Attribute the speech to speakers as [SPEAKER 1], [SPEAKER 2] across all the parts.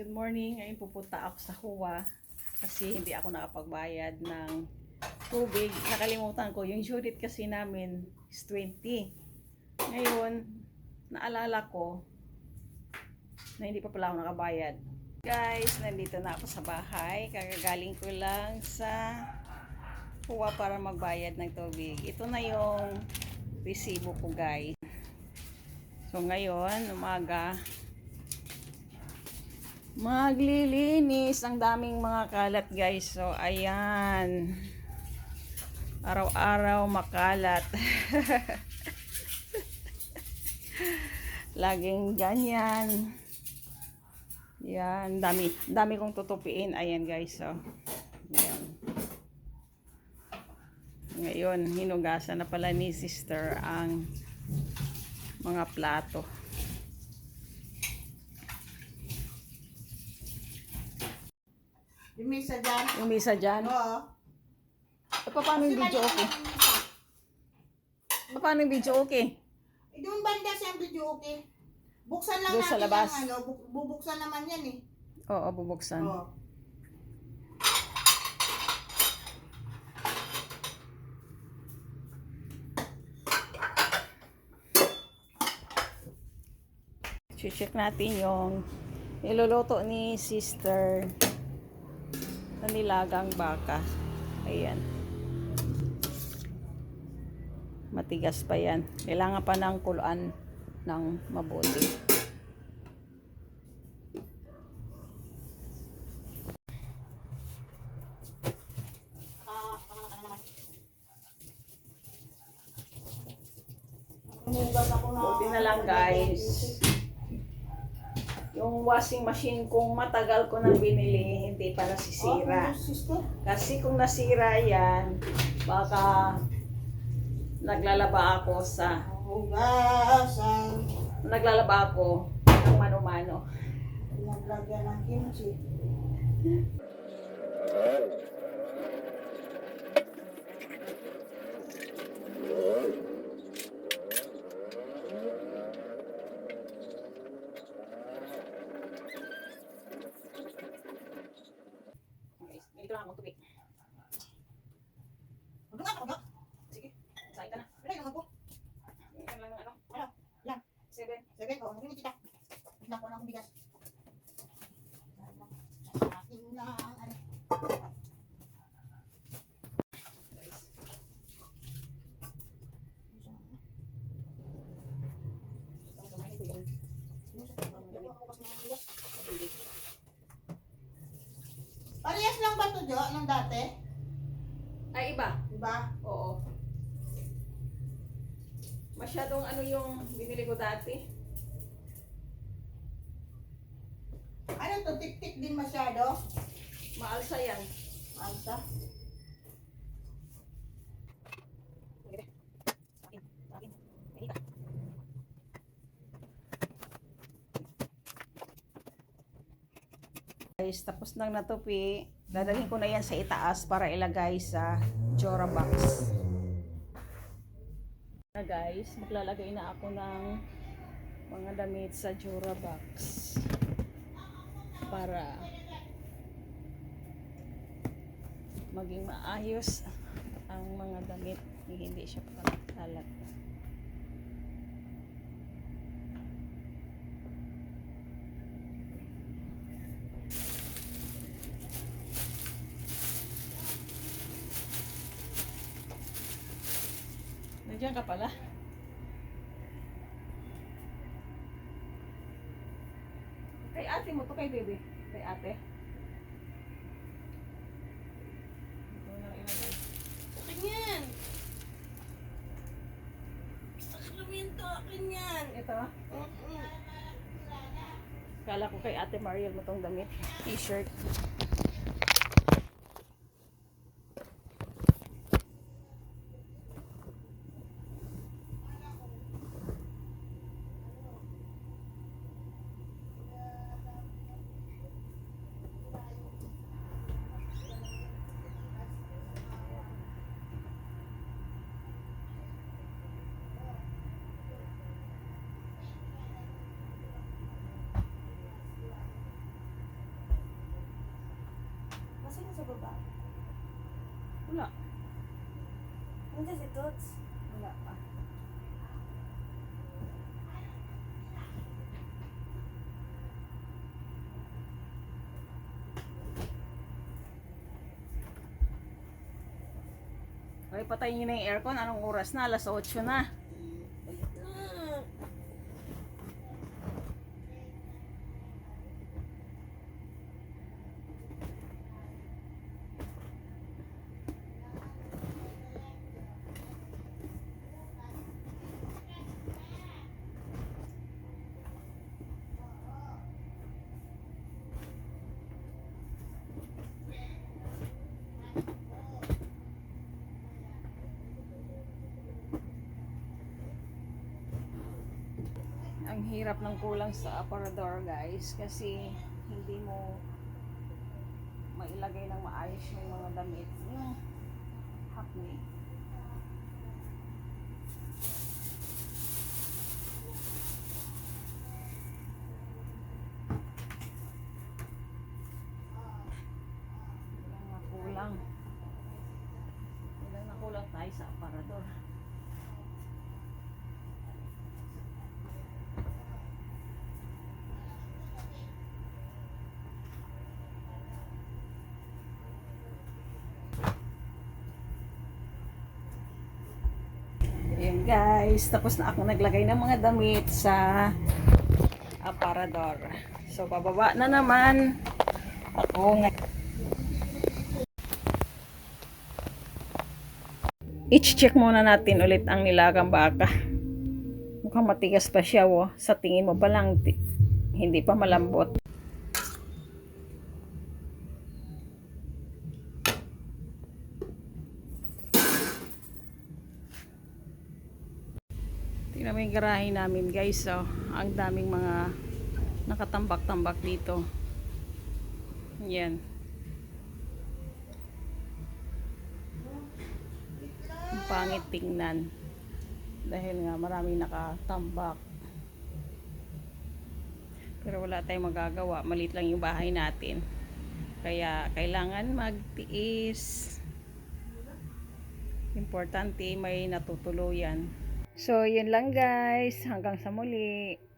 [SPEAKER 1] good morning. Ngayon pupunta ako sa Huwa kasi hindi ako nakapagbayad ng tubig. Nakalimutan ko, yung unit kasi namin is 20. Ngayon, naalala ko na hindi pa pala ako nakabayad. Guys, nandito na ako sa bahay. Kagagaling ko lang sa Huwa para magbayad ng tubig. Ito na yung resibo ko guys. So ngayon, umaga, maglilinis. Ang daming mga kalat guys. So ayan. Araw-araw makalat. Laging ganyan. Yan. Dami. Dami kong tutupiin. Ayan guys. So yan ngayon hinugasan na pala ni sister ang mga plato
[SPEAKER 2] misa dyan.
[SPEAKER 1] yung misa dyan
[SPEAKER 2] Oo.
[SPEAKER 1] E, paano yung video okay? Paano yung video okay?
[SPEAKER 2] Doon banda siya ang video okay. Buksan lang
[SPEAKER 1] Doon sa
[SPEAKER 2] natin
[SPEAKER 1] labas.
[SPEAKER 2] yung ano. Bu- bubuksan naman yan eh.
[SPEAKER 1] Oo, bubuksan.
[SPEAKER 2] Oo.
[SPEAKER 1] check natin yung niluluto ni sister na nilagang baka. Ayan. Matigas pa yan. Kailangan pa ng kuluan ng mabuti.
[SPEAKER 2] Humugas ako na.
[SPEAKER 1] Buti na lang guys. Yung washing machine kung matagal ko nang binili, hindi pa nasisira.
[SPEAKER 2] Sister.
[SPEAKER 1] Kasi kung nasira yan, baka naglalaba ako sa naglalaba ako ng mano-mano.
[SPEAKER 2] Pinaglagyan ng kimchi.
[SPEAKER 1] Dito lang ako tubig.
[SPEAKER 2] Huwag nga, huwag nga.
[SPEAKER 1] Sige, sakit ka na.
[SPEAKER 2] Wala yung ako.
[SPEAKER 1] Yan lang ang ano.
[SPEAKER 2] Ano? Yan.
[SPEAKER 1] Seven.
[SPEAKER 2] Sige, oh, narinig kita. Tignan ko lang ang bigas. Akin lang, ano. Parehas Jo, nung dati?
[SPEAKER 1] Ay, iba.
[SPEAKER 2] Diba?
[SPEAKER 1] Oo. Masyadong ano yung binili ko dati.
[SPEAKER 2] Ano to, tik-tik din masyado?
[SPEAKER 1] Maalsa yan.
[SPEAKER 2] Alta.
[SPEAKER 1] Guys, tapos nang natupi, dadalhin ko na yan sa itaas para ilagay sa Jora box. Na guys, maglalagay na ako ng mga damit sa Jora box. Para maging maayos ang mga damit hindi siya pagkalat. Nandiyan ka pala. Kay ate mo to, kay bebe. Kay ate. Ito na ilagay.
[SPEAKER 2] Akin yan. Sakramento, akin yan.
[SPEAKER 1] Ito. Kala ko kay ate Mariel mo tong damit. T-shirt.
[SPEAKER 3] baba? Wala. Nandiyan si Tots?
[SPEAKER 1] Wala pa. Okay, patayin nyo na yung aircon. Anong oras na? Alas 8 na. Ang hirap ng kulang sa aparador, guys. Kasi hindi mo mailagay ng maayos yung mga damit. Yung hakni. Guys, tapos na ako naglagay ng mga damit sa aparador. So bababa na naman ako ng I-check muna natin ulit ang nilagang baka. Mukhang matigas pa siya, oh. Sa tingin mo pa lang, hindi pa malambot. Tingnan mo yung garahe namin guys. So, ang daming mga nakatambak-tambak dito. Yan. Ang pangit tingnan. Dahil nga maraming nakatambak. Pero wala tayong magagawa. Malit lang yung bahay natin. Kaya kailangan magtiis. Importante may natutuluyan. So, yun lang guys. Hanggang sa muli.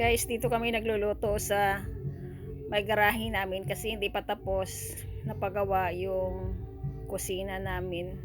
[SPEAKER 1] Guys, dito kami nagluluto sa may garahe namin kasi hindi pa tapos napagawa yung kusina namin.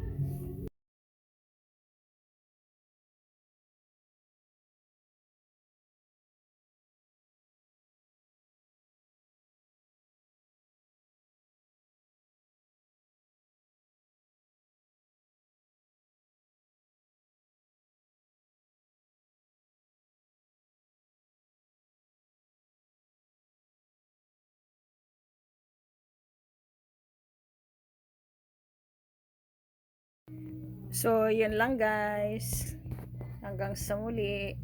[SPEAKER 1] So, yun lang guys. Hanggang sa muli.